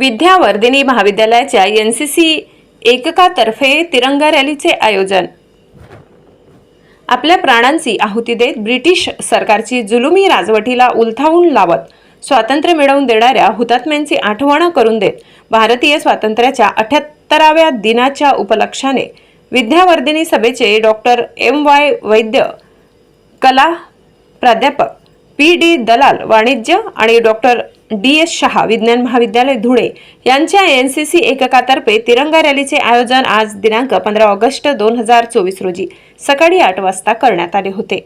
विद्यावर्धिनी महाविद्यालयाच्या N C C एककातर्फे तिरंगा रॅलीचे आयोजन. आपल्या प्राणांची आहुती देत ब्रिटिश सरकारची जुलुमी राजवटीला उलथावून लावत स्वातंत्र्य मिळवून देणाऱ्या हुतात्म्यांची आठवण करून देत भारतीय स्वातंत्र्याच्या अठ्याहत्तराव्या दिनाच्या उपलक्षाने विद्यावर्धिनी सभेचे डॉक्टर एम वाय वैद्य कला प्राध्यापक पी डी दलाल वाणिज्य आणि डॉक्टर डी एस शहा विज्ञान महाविद्यालय धुळे यांच्या एन सी सी एककातर्फे तिरंगा रॅलीचे आयोजन आज दिनांक पंधरा ऑगस्ट दोन हजार चोवीस रोजी सकाळी आठ वाजता करण्यात आले होते.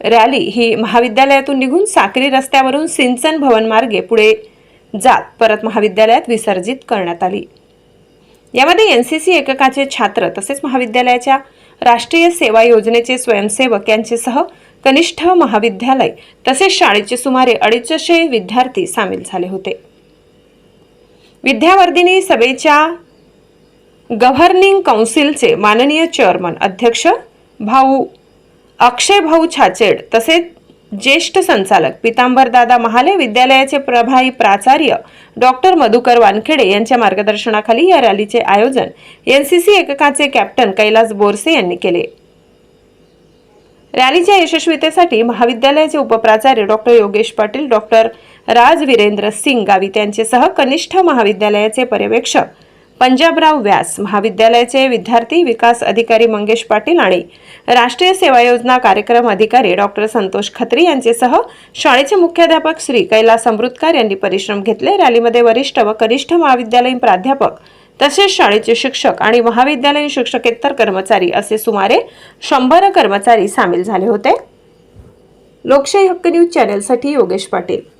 रॅली ही महाविद्यालयातून निघून साक्री रस्त्यावरून सिंचन भवन मार्गे पुढे जात परत महाविद्यालयात विसर्जित करण्यात आली. यामध्ये एन सी सी एककाचे छात्र तसेच महाविद्यालयाच्या राष्ट्रीय सेवा योजनेचे स्वयंसेवक यांचेसह कनिष्ठ महाविद्यालय तसेच शाळेचे सुमारे अडीचशे विद्यार्थी सामील झाले होते. विद्यावर्धिनी सभेच्या गव्हर्निंग काउन्सिलचे माननीय चेअरमन अध्यक्ष भाऊ अक्षय भाऊ छाचेड तसेच ज्येष्ठ संचालक पितांबरदादा महाले विद्यालयाचे प्रभारी प्राचार्य डॉक्टर मधुकर वानखेडे यांच्या मार्गदर्शनाखाली या रॅलीचे आयोजन एन सी सी एककाचे कॅप्टन कैलास बोरसे यांनी केले. रॅलीच्या यशस्वीतेसाठी महाविद्यालयाचे उपप्राचार्य डॉक्टर योगेश पाटील डॉक्टर राज वीरेंद्र सिंग गावित यांचेसह कनिष्ठ महाविद्यालयाचे पर्यवेक्षक पंजाबराव व्यास महाविद्यालयाचे विद्यार्थी विकास अधिकारी मंगेश पाटील आणि राष्ट्रीय सेवा योजना कार्यक्रम अधिकारी डॉक्टर संतोष खत्री यांचेसह शाळेचे मुख्याध्यापक श्री कैलास अमृतकर यांनी परिश्रम घेतले. रॅलीमध्ये वरिष्ठ व कनिष्ठ महाविद्यालयीन प्राध्यापक तसेच शाळेचे शिक्षक आणि महाविद्यालयीन शिक्षकेतर कर्मचारी असे सुमारे शंभर कर्मचारी सामील झाले होते. लोकशाही हक्क न्यूज चॅनेलसाठी योगेश पाटील.